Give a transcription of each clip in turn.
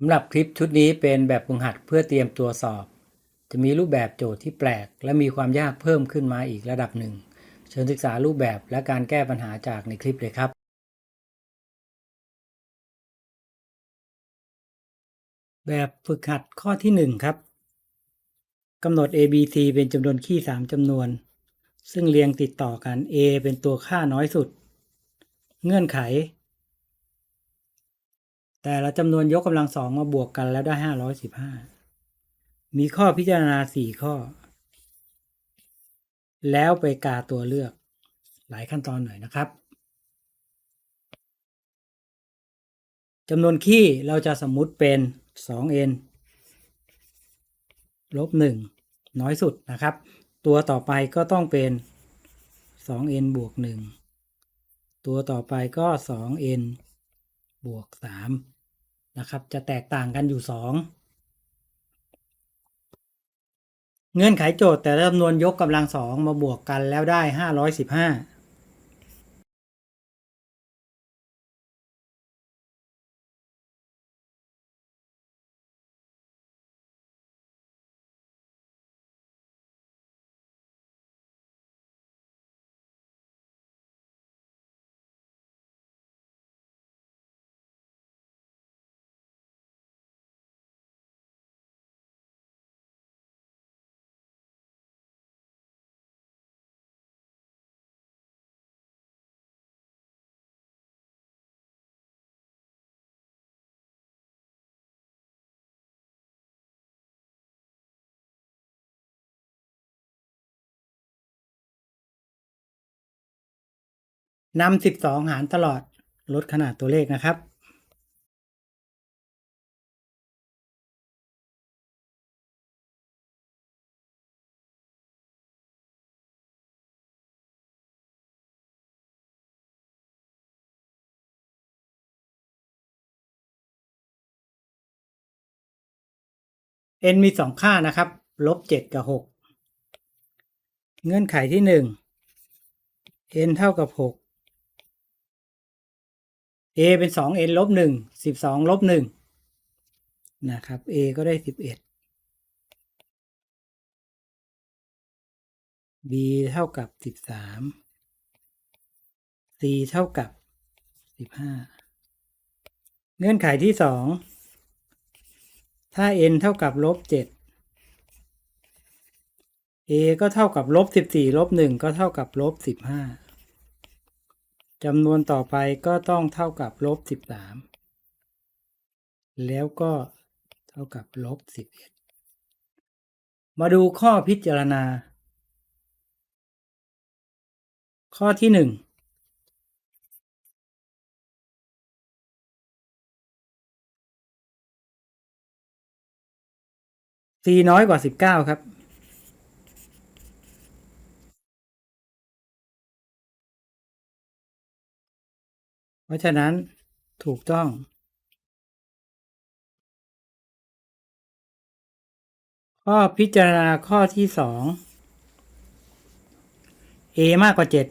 สำหรับคลิปชุดนี้เป็นแบบฝึกหัดเพื่อเตรียมตัวสอบ จะมีรูปแบบโจทย์ที่แปลก และมีความยากเพิ่มขึ้นมาอีกระดับหนึ่ง เชิญศึกษารูปแบบและการแก้ปัญหาจากในคลิปเลยครับ แบบฝึกหัดข้อที่ 1 ครับกำหนด a b c เป็นจำนวนคี่ 3จำนวน ซึ่งเรียงติดต่อกัน a เป็นตัวค่าน้อยสุด เงื่อนไข แต่ละจำนวนยกกำลังสองมาบวกกันแล้วได้515มีข้อพิจารณา4ข้อ แล้วไปกาตัวเลือกหลายขั้นตอนหน่อยนะครับจำนวนคี่เราจะสมมุติเป็น 2n ลบ 1 น้อยสุดนะครับ ตัวต่อไปก็ต้องเป็น 2n บวก 1 ตัวต่อไปก็ 2n บวก3นะครับ จะแตกต่างกันอยู่2เงื่อนไขโจทย์แต่ละจำนวนยกกำลังสองมาบวกกันแล้วได้515 นำสิบสองหารตลอดลดขนาดตัวเลขนะครับ n มีสองค่านะครับลบเจ็ดกับหกเงื่อนไขที่หนึ่ง n เท่ากับหก a เป็นสอง n ลบหนึ่งสิบสองลบหนึ่งนะครับ a ก็ได้สิบเอ็ด b เท่ากับสิบสาม c เท่ากับสิบห้าเงื่อนไขที่สองถ้า n เท่ากับลบเจ็ด a ก็เท่ากับลบสิบสี่ลบหนึ่งก็เท่ากับลบสิบห้า จำนวนต่อไปก็ต้องเท่ากับลบสิบสามแล้วก็เท่ากับลบสิบเอ็ดมาดูข้อพิจารณา ข้อที่หนึ่ง c น้อยกว่าสิบเก้าครับ เพราะฉะนั้นถูกต้อง ข้อพิจารณาข้อที่สอง a มากกว่าเจ็ด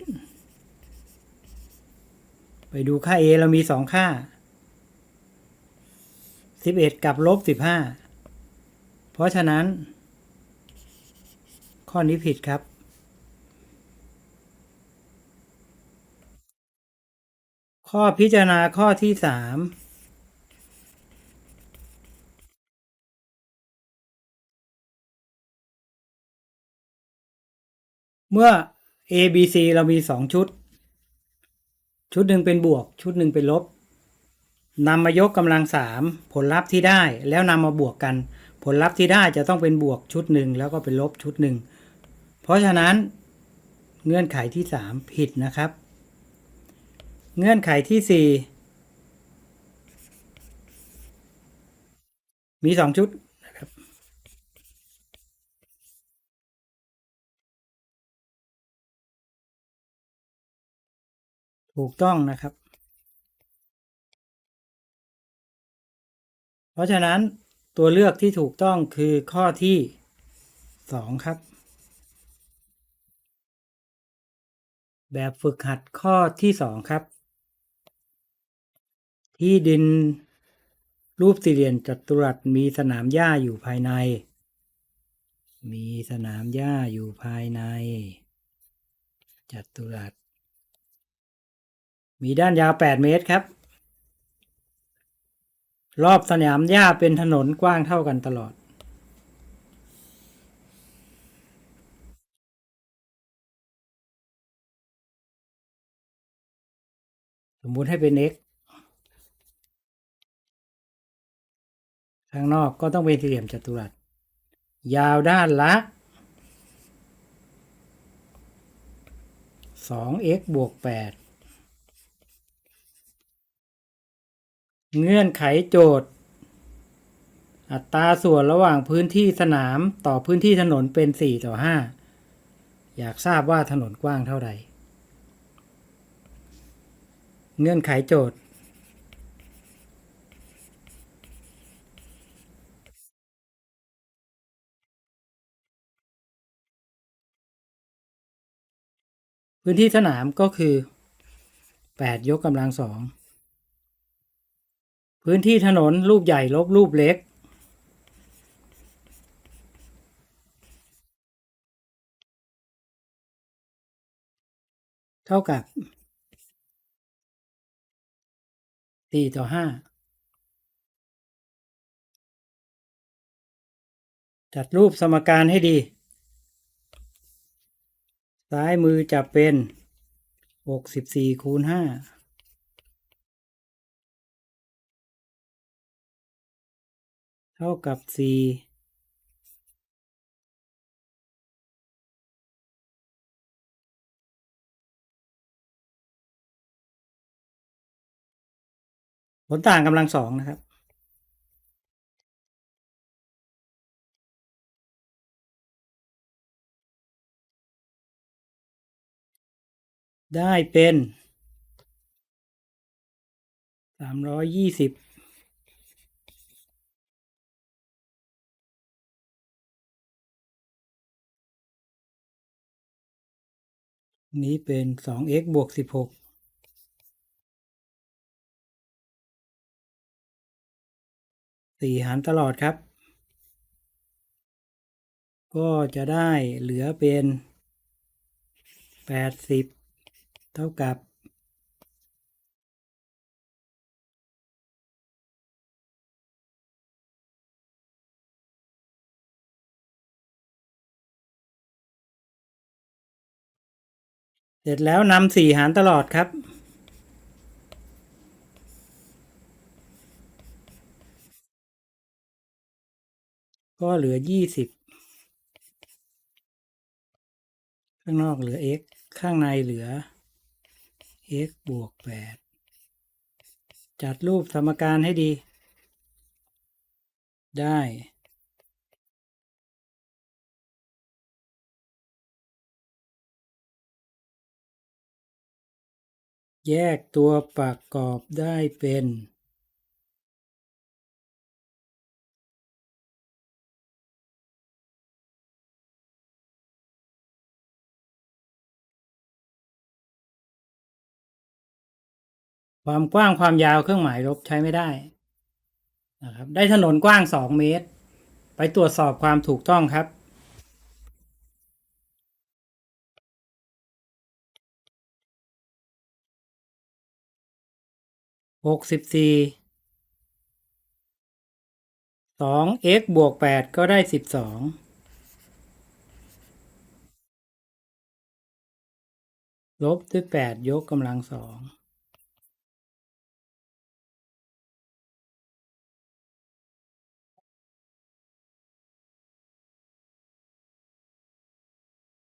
ไปดูค่า a เรามีสองค่าสิบเอ็ดกับลบสิบห้าเพราะฉะนั้น ข้อนี้ผิดครับ ข้อพิจารณาข้อที่สามเมื่อ A B C เรามีสองชุด ชุดหนึ่งเป็นบวก ชุดหนึ่งเป็นลบนำมายกกำลังสามผลลัพธ์ที่ได้แล้วนำมาบวกกัน ผลลัพธ์ที่ได้จะต้องเป็นบวกชุดหนึ่งแล้วก็เป็นลบชุดหนึ่งเพราะฉะนั้นเงื่อนไขที่สามผิดนะครับ เงื่อนไขที่สี่มีสองชุดนะครับ ถูกต้องนะครับ เพราะฉะนั้นตัวเลือกที่ถูกต้องคือข้อที่สองครับ แบบฝึกหัดข้อที่สองครับ ที่ดิน รูปสี่เหลี่ยมจัตุรัสมีสนามหญ้าอยู่ภายใน มีสนามหญ้าอยู่ภายใน จัตุรัส มีด้านยาว 8 เมตรครับ รอบสนามหญ้าเป็นถนนกว้างเท่ากันตลอดสมมุติให้เป็น x ข้างนอกก็ต้องเป็นสี่เหลี่ยมจัตุรัส ยาวด้านละ 2x บวก 8 เงื่อนไขโจทย์ อัตราส่วนระหว่างพื้นที่สนามต่อพื้นที่ถนนเป็น 4 ต่อ 5 อยากทราบว่าถนนกว้างเท่าใดเงื่อนไขโจทย์ พื้นที่สนามก็คือ 8 ยกกำลังสองพื้นที่ถนนรูปใหญ่ลบรูปเล็ก เท่ากับ4ต่อ5จัดรูปสมการให้ดี ซ้ายมือจะเป็น64คูณ5เท่ากับ4ผลต่างกำลังสองนะครับ ได้เป็นสามร้อยยี่สิบนี้เป็นสอง x บวกสิบหกสี่หารตลอดครับ ก็จะได้เหลือเป็นแปดสิบ เท่ากับเสร็จแล้วนำสี่หารตลอดครับก็เหลือยี่สิบ ข้างนอกเหลือ x ข้างในเหลือ x บวกแปดจัดรูปสมการให้ดี ได้ แยกตัวประกอบได้เป็น ความกว้างความยาวเครื่องหมายลบใช้ไม่ได้นะครับได้ถนนกว้างสองเมตร ไปตรวจสอบความถูกต้องครับ หกสิบสี่สอง x บวกแปดก็ได้สิบสองลบด้วยแปดยกกำลังสอง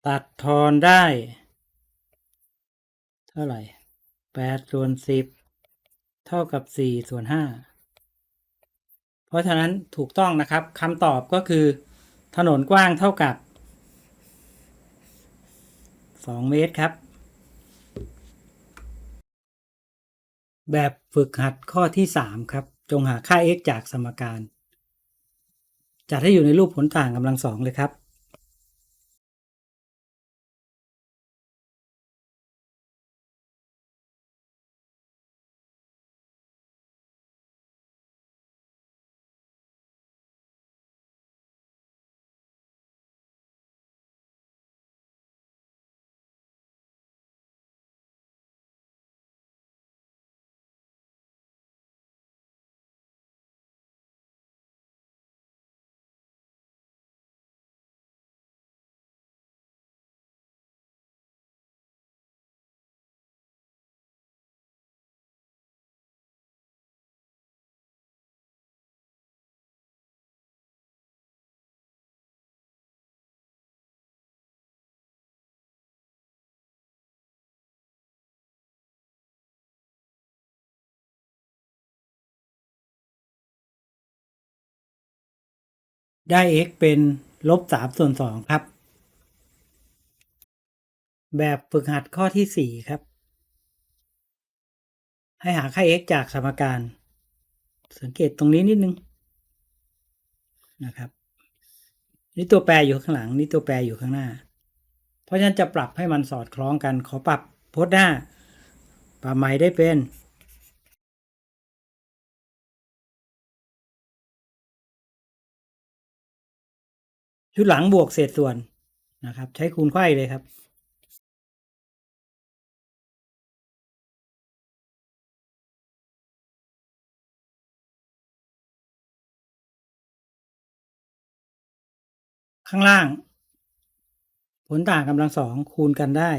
ตัดทอนได้ เท่าไหร่แปดส่วนสิบเท่ากับสี่ส่วนห้าเพราะฉะนั้นถูกต้องนะครับคำตอบก็คือ ถนนกว้างเท่ากับสองเมตรครับ แบบฝึกหัดข้อที่สามครับ จงหาค่า x จากสมการ จัดให้อยู่ในรูปผลต่างกำลังสองเลยครับ ได้ x เป็นลบสามส่วนสองครับ แบบฝึกหัดข้อที่สี่ครับ ให้หาค่า x จากสมการ สังเกตตรงนี้นิดนึงนะครับ นี่ตัวแปรอยู่ข้างหลัง นี่ตัวแปรอยู่ข้างหน้า เพราะฉะนั้นจะปรับให้มันสอดคล้องกัน ขอปรับโพสต์หน้าปรับใหม่ได้เป็น ชุดหลังบวกเศษส่วนนะครับ ใช้คูณไขว้เลยครับข้างล่าง ผลต่างกำลังสองคูณกันได้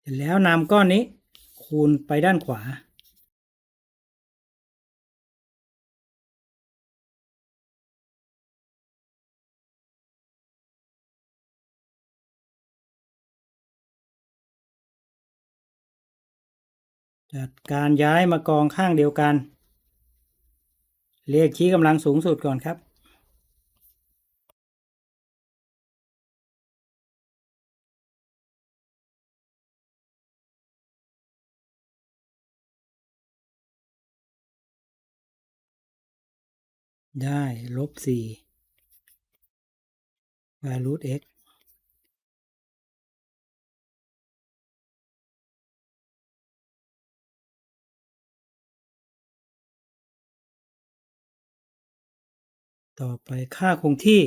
เสร็จแล้วนำก้อนนี้คูณไปด้านขวา จัดการย้ายมากองข้างเดียวกันเรียกชี้กำลังสูงสุดก่อนครับ ได้ลบสี่ value x ต่อไปค่าคงที่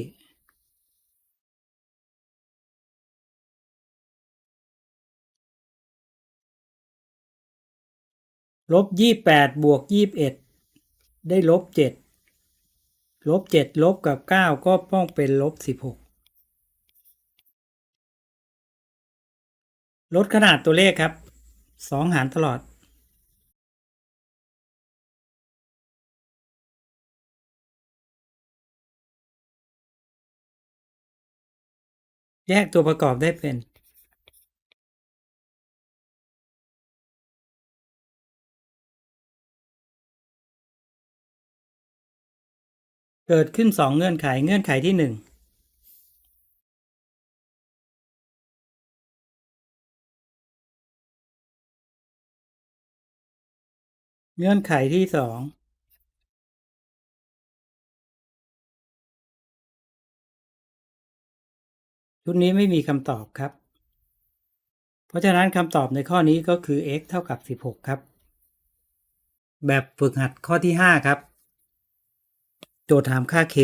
ลบยี่แปดบวกยี่บเอ็ดได้ลบเจ็ดลบเจ็ดลบกับเก้าก็ต้องเป็นลบสิบหกลดขนาดตัวเลขครับสองหารตลอด แยกตัวประกอบได้เป็นเกิดขึ้นสองเงื่อนไขเงื่อนไขที่หนึ่งเงื่อนไขที่สอง ชุดนี้ไม่มีคำตอบครับ เพราะฉะนั้นคำตอบในข้อนี้ก็คือ x เท่ากับ 16 ครับ แบบฝึกหัดข้อที่ 5 ครับ โจทย์ถามค่า k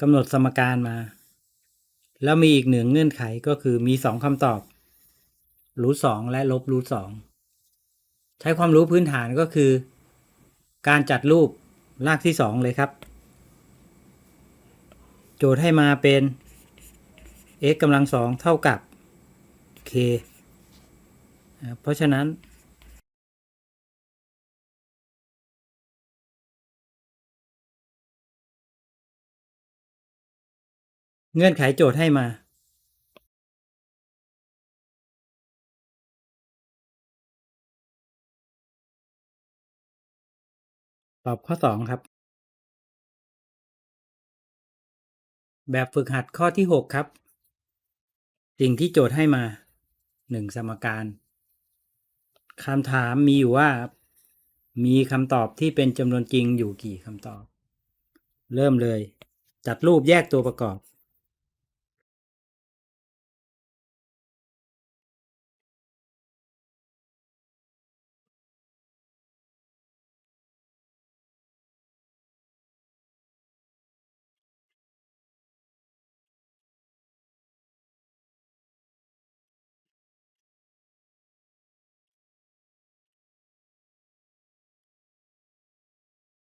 กำหนดสมการมา แล้วมีอีกหนึ่งเงื่อนไขก็คือมีสองคำตอบรูทสองและลบรูทสองใช้ความรู้พื้นฐานก็คือ การจัดรูปรากที่สองเลยครับ โจทย์ให้มาเป็น x กำลังสองเท่ากับ k เพราะฉะนั้น เงื่อนไขโจทย์ให้มาตอบข้อสองครับ แบบฝึกหัดข้อที่หกครับ สิ่งที่โจทย์ให้มาหนึ่งสมการคำถามมีอยู่ว่า มีคำตอบที่เป็นจำนวนจริงอยู่กี่คำตอบ เริ่มเลย จัดรูปแยกตัวประกอบ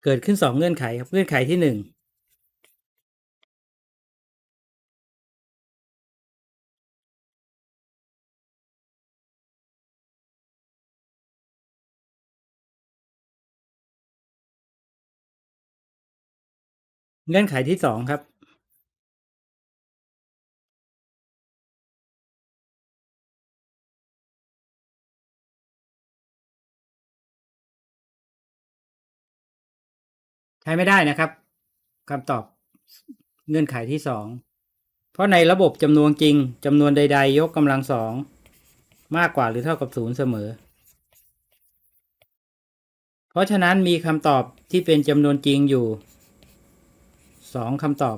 เกิดขึ้นสองเงื่อนไขครับเงื่อนไขที่หนึ่งเงื่อนไขที่สองครับ ใช้ไม่ได้นะครับคำตอบเงื่อนไขที่สองเพราะในระบบจำนวนจริงจำนวนใด ๆ ยกกำลังสองมากกว่าหรือเท่ากับศูนย์เสมอ เพราะฉะนั้นมีคำตอบที่เป็นจำนวนจริงอยู่สองคำตอบ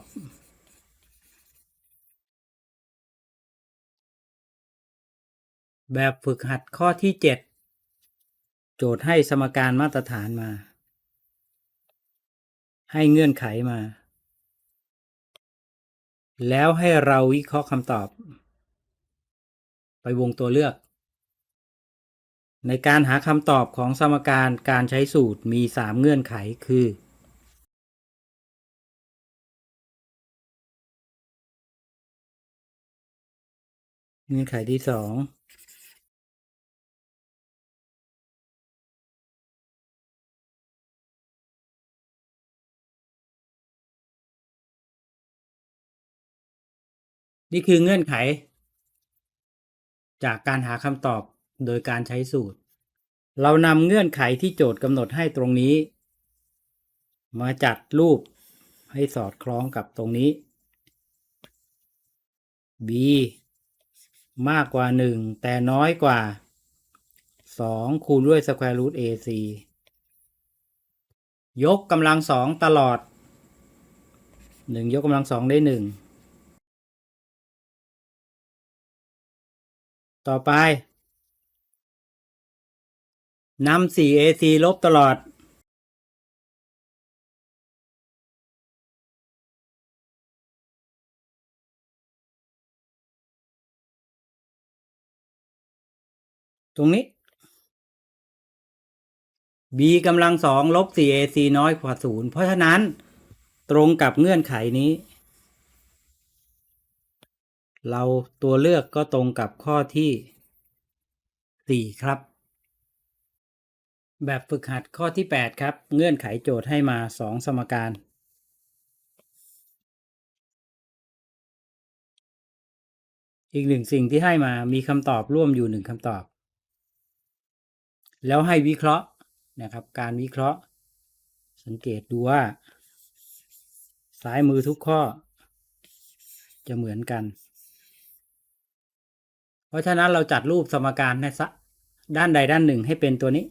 แบบฝึกหัดข้อที่เจ็ดโจทย์ให้สมการมาตรฐานมา ให้เงื่อนไขมา แล้วให้เราวิเคราะห์คำตอบ ไปวงตัวเลือก ในการหาคำตอบของสมการการใช้สูตรมี 3 เงื่อนไขคือ เงื่อนไขที่สอง นี่คือเงื่อนไข จากการหาคำตอบโดยการใช้สูตร เรานำเงื่อนไขที่โจทย์กำหนดให้ตรงนี้ มาจัดรูปให้สอดคล้องกับตรงนี้ b มากกว่า 1 แต่น้อยกว่า 2 คูณด้วย square root ac ยกกำลังสองตลอด 1 ยกกำลังสองได้ 1 ต่อไปนำ 4ac ลบตลอด ตรงนี้ b กำลังสองลบ 4ac น้อยกว่าศูนย์เพราะฉะนั้นตรงกับเงื่อนไขนี้ เราตัวเลือกก็ตรงกับข้อที่ 4 ครับ แบบฝึกหัดข้อที่ 8 ครับ เงื่อนไขโจทย์ให้มา 2 สมการ อีกหนึ่งสิ่งที่ให้มามีคำตอบร่วมอยู่หนึ่งคำตอบ แล้วให้วิเคราะห์นะครับ การวิเคราะห์ สังเกตดูว่า ซ้ายมือทุกข้อ จะเหมือนกัน ราะฉะนั้นเราจัดรูปสมการในสะด้านใดด้านหนึ่งให้เป็นตัวนี้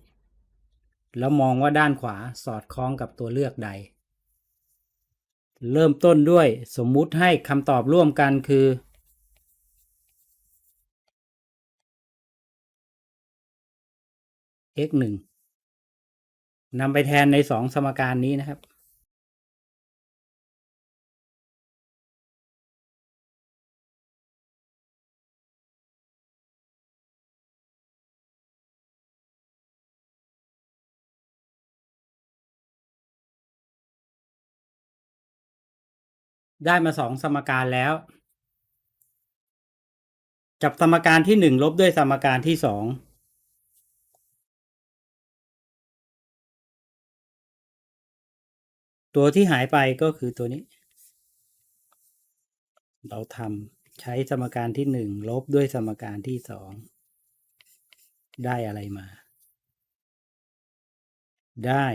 แล้วมองว่าด้านขวาสอดคล้องกับตัวเลือกใด เริ่มต้นด้วยสมมุติให้คำตอบร่วมกันคือ x หนึ่งนำไปแทนในสองสมการนี้นะครับ ได้มาสองสมการแล้ว จับสมการที่หนึ่งลบด้วยสมการที่สองตัวที่หายไปก็คือตัวนี้ เราทำใช้สมการที่หนึ่งลบด้วยสมการที่สองได้อะไรมา ได้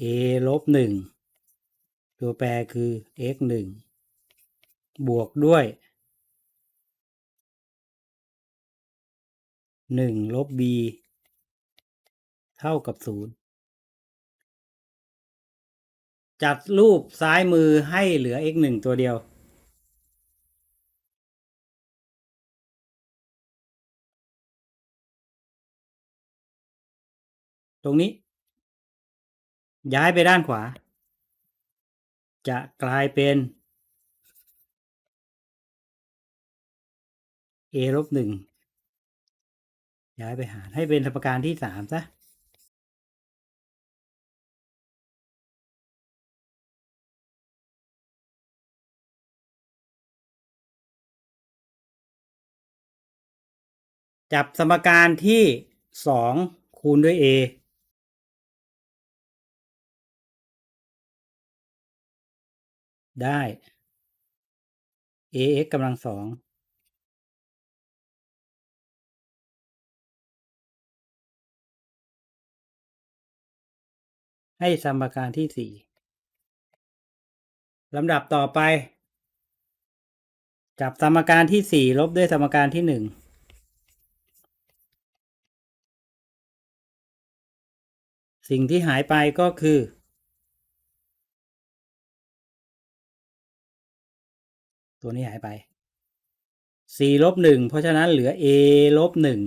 a ลบหนึ่ง ตัวแปรคือ x หนึ่งบวกด้วยหนึ่งลบ b เท่ากับศูนย์จัดรูปซ้ายมือให้เหลือ x หนึ่งตัวเดียว ตรงนี้ ย้ายไปด้านขวา จะกลายเป็น a ลบหนึ่งย้ายไปหารให้เป็นสมการที่สามซะจับสมการที่สองคูณด้วย a ได้ ax กำลังสอง ให้สมการที่สี่ลำดับต่อไป จับสมการที่สี่ลบด้วยสมการที่หนึ่งสิ่งที่หายไปก็คือ ตัวนี้หายไปสี่ลบหนึ่งเพราะฉะนั้นเหลือ a ลบหนึ่ง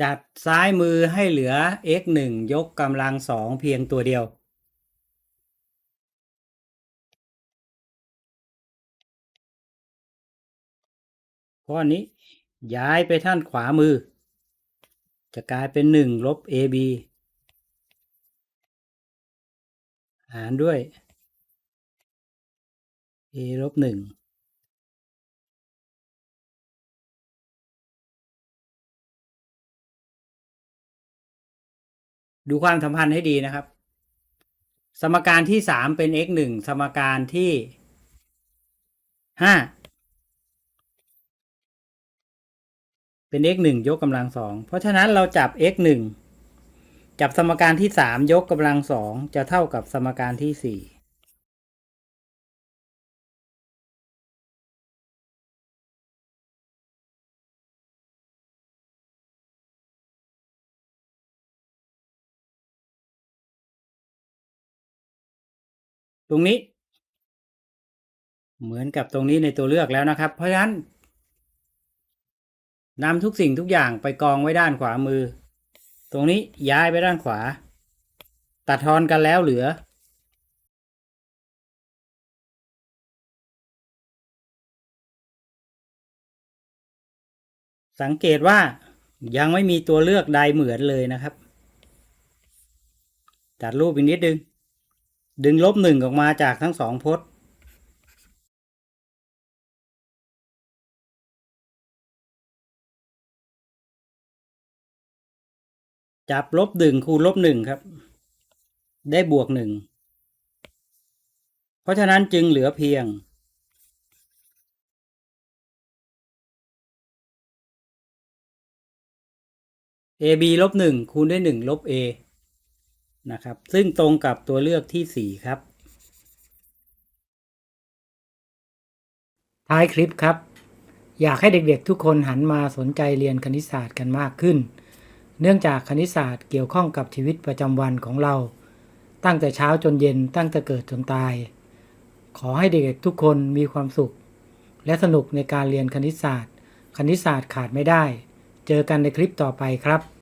จัดซ้ายมือให้เหลือ x หนึ่งยกกำลังสองเพียงตัวเดียวเพราะอันนี้ ย้ายไปท่านขวามือ จะกลายเป็นหนึ่งลบ ab หารด้วย a ลบหนึ่งดูความสัมพันธ์ให้ดีนะครับ สมการที่สามเป็น x หนึ่งสมการที่ห้า เป็น x หนึ่งยกกำลังสองเพราะฉะนั้นเราจับ x หนึ่งจับสมการที่สามยกกำลังสองจะเท่ากับสมการที่สี่ตรงนี้ เหมือนกับตรงนี้ในตัวเลือกแล้วนะครับ เพราะฉะนั้น นำทุกสิ่งทุกอย่างไปกองไว้ด้านขวามือ ตรงนี้ย้ายไปด้านขวา ตัดทอนกันแล้วเหลือ สังเกตว่ายังไม่มีตัวเลือกใดเหมือนเลยนะครับจัดรูปอีกนิดนึง ดึงลบหนึ่งออกมาจากทั้งสองพจน์ จับลบหนึ่งคูณลบหนึ่งครับ ได้บวกหนึ่ง เพราะฉะนั้นจึงเหลือเพียง ab ลบหนึ่งคูณด้วยหนึ่งลบ a นะครับ ซึ่งตรงกับตัวเลือกที่สี่ครับ ท้ายคลิปครับ อยากให้เด็กๆทุกคนหันมาสนใจเรียนคณิตศาสตร์กันมากขึ้น เนื่องจากคณิตศาสตร์เกี่ยวข้องกับชีวิตประจำวันของเรา ตั้งแต่เช้าจนเย็นตั้งแต่เกิดจนตาย ขอให้เด็กๆทุกคนมีความสุข และสนุกในการเรียนคณิตศาสตร์ คณิตศาสตร์ขาดไม่ได้ เจอกันในคลิปต่อไปครับ